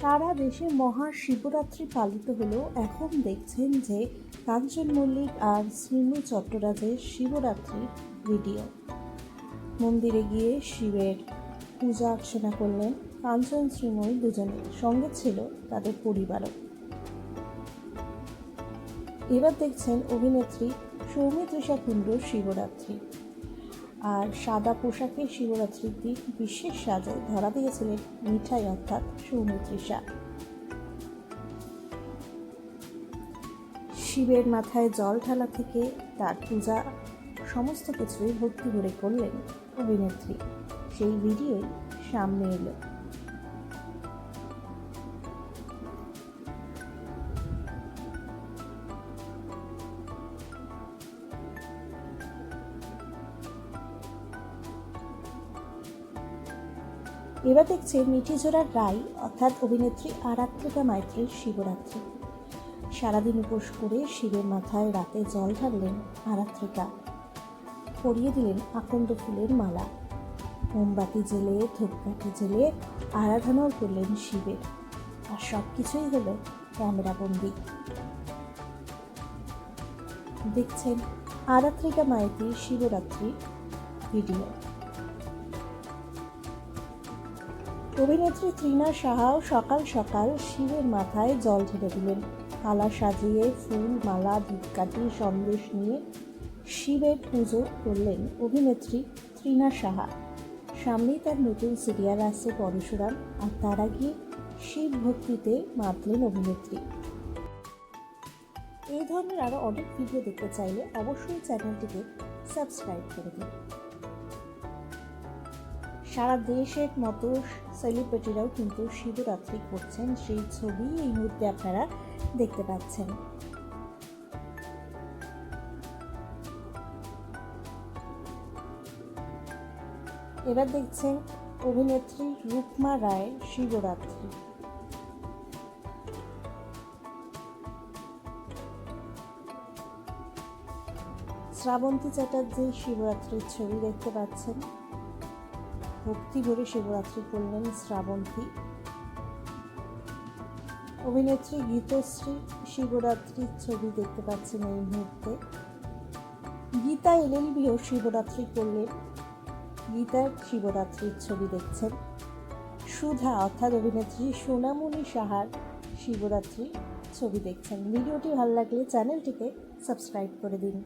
সারা দেশে মহা শিবরাত্রি পালিত হলেও এখন দেখছেন যে কাঞ্চন মল্লিক আর শ্রীনু চট্টরাজের শিবরাত্রির ভিডিও। মন্দিরে গিয়ে শিবের পূজা অর্চনা করলেন কাঞ্চন শ্রীময়ী দুজনে। সঙ্গে ছিল তাদের পরিবারও। এবার দেখছেন অভিনেত্রী সৌমিত্রিষা কুণ্ডুর শিবরাত্রি। আর সাদা পোশাকে দিন বিশেষ সাজায় ধরা দিয়েছিলেন মিঠাই অর্থাৎ সৌমিত্রিষা শিবের মাথায় জল ঢালা থেকে তার পূজা সমস্ত কিছুই ভক্তি ভরে করলেন অভিনেত্রী। সেই ভিডিওই সামনে এলো। এবার দেখছে মিঠিজোড়ার রায় অর্থাৎ অভিনেত্রী আরাত্রিকা মাইত্রীর শিবরাত্রি। সারাদিন উপোস করে শিবের মাথায় রাতে জল ঢাললেন আরাত্রিকা। পরিয়ে দিলেন আকন্দ ফুলের মালা। মোমবাতি জেলে ধূপকাঠি জেলে আরাধনাও করলেন শিবের। আর সব কিছুই হলো ক্যামেরাবন্দি দেখছেন আরাত্রিকা মাইতির শিবরাত্রি ভিডিও। অভিনেত্রী তৃণা সাহাও সকাল সকাল শিবের মাথায় জল ঢেলে দিলেন। থালা সাজিয়ে ফুল, মালা, ধূপকাঠি, সন্দেশ নিয়ে শিবের পুজো করলেন অভিনেত্রী তৃণা সাহা। সামনেই তার নতুন সিরিয়াল আসছে পরশুরাম, আর তার আগে শিব ভক্তিতে মাতলেন অভিনেত্রী। এই ধরনের আরও অনেক ভিডিও দেখতে চাইলে অবশ্যই চ্যানেলটিকে সাবস্ক্রাইব করে দিন। সারা দেশের মতো সেলিব্রিটিরাও কিন্তু শিবরাত্রি করছেন। সেই ছবি এই মুহূর্তে আপনারা দেখতে পাচ্ছেন। এবার দেখছেন অভিনেত্রী রূপমা রায়ের শিবরাত্রি। শ্রাবন্তী চ্যাটার্জির শিবরাত্রির ছবি দেখতে পাচ্ছেন। ভক্তি ভরে শিবরাত্রি করলেন শ্রাবন্তী। অভিনেত্রী গীতশ্রী শিবরাত্রির ছবি দেখতে পাচ্ছেন এই মুহূর্তে। গীতা এলএলবিও শিবরাত্রি করলেন। গীতার শিবরাত্রির ছবি দেখছেন। সুধা অর্থাৎ অভিনেত্রী সোনামণি সাহার শিবরাত্রি ছবি দেখছেন। ভিডিওটি ভালো লাগলে চ্যানেলটিকে সাবস্ক্রাইব করে দিন।